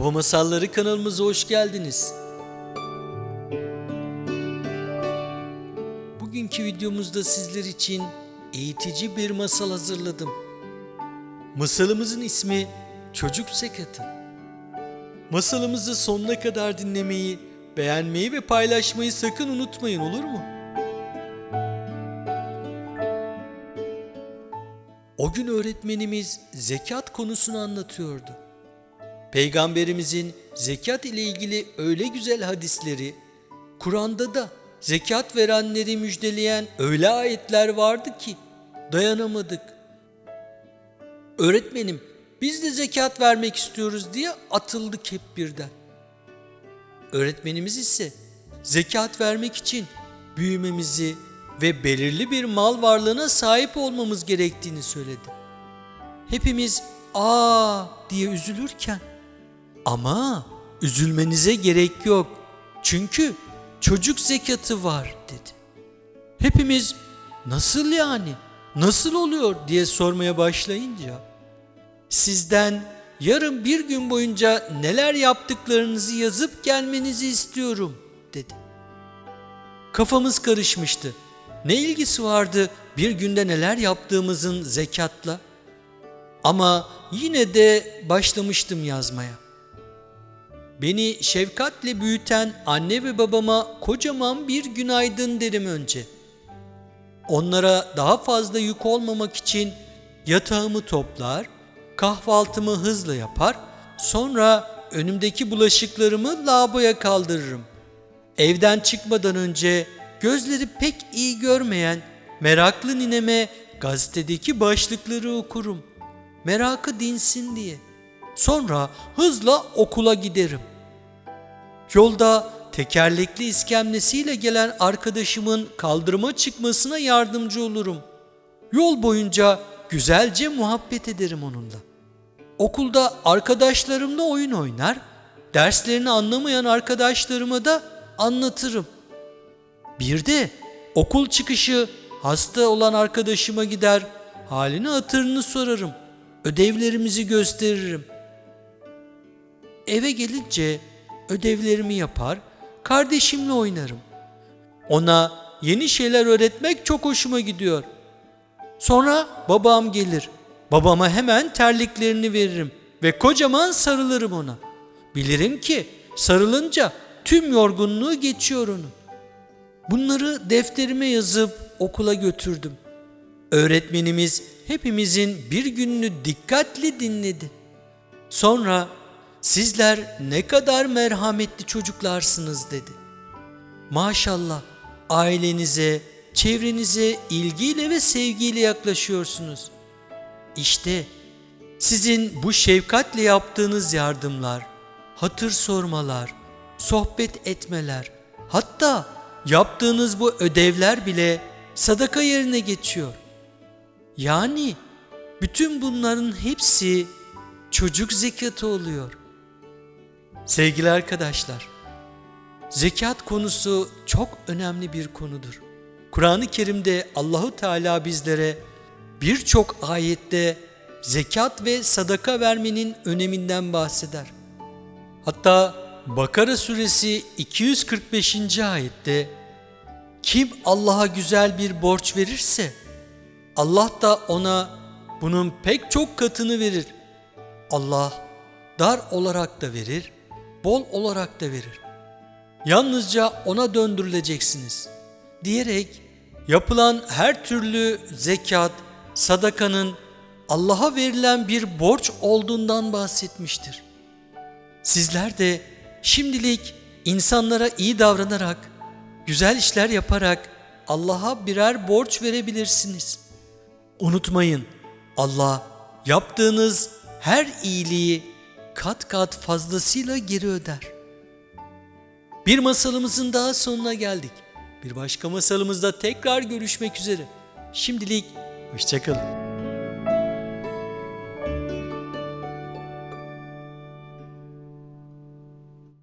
Baba Masalları kanalımıza hoş geldiniz. Bugünkü videomuzda sizler için eğitici bir masal hazırladım. Masalımızın ismi Çocuk Sekatı. Masalımızı sonuna kadar dinlemeyi, beğenmeyi ve paylaşmayı sakın unutmayın olur mu? O gün öğretmenimiz zekat konusunu anlatıyordu. Peygamberimizin zekat ile ilgili öyle güzel hadisleri, Kur'an'da da zekat verenleri müjdeleyen öyle ayetler vardı ki dayanamadık. Öğretmenim biz de zekat vermek istiyoruz diye atıldık hep birden. Öğretmenimiz ise zekat vermek için büyümemizi ve belirli bir mal varlığına sahip olmamız gerektiğini söyledi. Hepimiz aa diye üzülürken ama üzülmenize gerek yok. Çünkü çocuk zekatı var dedi. Hepimiz nasıl yani? Nasıl oluyor diye sormaya başlayınca sizden yarın bir gün boyunca neler yaptıklarınızı yazıp gelmenizi istiyorum dedi. Kafamız karışmıştı. Ne ilgisi vardı bir günde neler yaptığımızın zekatla? Ama yine de başlamıştım yazmaya. Beni şefkatle büyüten anne ve babama kocaman bir günaydın derim önce. Onlara daha fazla yük olmamak için yatağımı toplar, kahvaltımı hızla yapar, sonra önümdeki bulaşıklarımı lavaboya kaldırırım. Evden çıkmadan önce gözleri pek iyi görmeyen meraklı nineme gazetedeki başlıkları okurum. Merakı dinsin diye. Sonra hızla okula giderim. Yolda tekerlekli iskemlesiyle gelen arkadaşımın kaldırıma çıkmasına yardımcı olurum. Yol boyunca güzelce muhabbet ederim onunla. Okulda arkadaşlarımla oyun oynar, derslerini anlamayan arkadaşlarıma da anlatırım. Bir de okul çıkışı hasta olan arkadaşıma gider, halini hatırını sorarım. Ödevlerimizi gösteririm. Eve gelince ödevlerimi yapar, kardeşimle oynarım. Ona yeni şeyler öğretmek çok hoşuma gidiyor. Sonra babam gelir. Babama hemen terliklerini veririm ve kocaman sarılırım ona. Bilirim ki sarılınca tüm yorgunluğu geçiyor onun. Bunları defterime yazıp okula götürdüm. Öğretmenimiz hepimizin bir gününü dikkatli dinledi. Sonra sizler ne kadar merhametli çocuklarsınız dedi. Maşallah ailenize, çevrenize ilgiyle ve sevgiyle yaklaşıyorsunuz. İşte sizin bu şefkatle yaptığınız yardımlar, hatır sormalar, sohbet etmeler, hatta yaptığınız bu ödevler bile sadaka yerine geçiyor. Yani bütün bunların hepsi çocuk zekatı oluyor. Sevgili arkadaşlar, zekat konusu çok önemli bir konudur. Kur'an-ı Kerim'de Allahu Teala bizlere birçok ayette zekat ve sadaka vermenin öneminden bahseder. Hatta Bakara suresi 245. ayette kim Allah'a güzel bir borç verirse Allah da ona bunun pek çok katını verir. Allah dar olarak da verir, bol olarak da verir. Yalnızca ona döndürüleceksiniz diyerek yapılan her türlü zekat, sadakanın Allah'a verilen bir borç olduğundan bahsetmiştir. Sizler de şimdilik insanlara iyi davranarak, güzel işler yaparak Allah'a birer borç verebilirsiniz. Unutmayın Allah yaptığınız her iyiliği kat kat fazlasıyla geri öder. Bir masalımızın daha sonuna geldik. Bir başka masalımızda tekrar görüşmek üzere. Şimdilik hoşçakalın.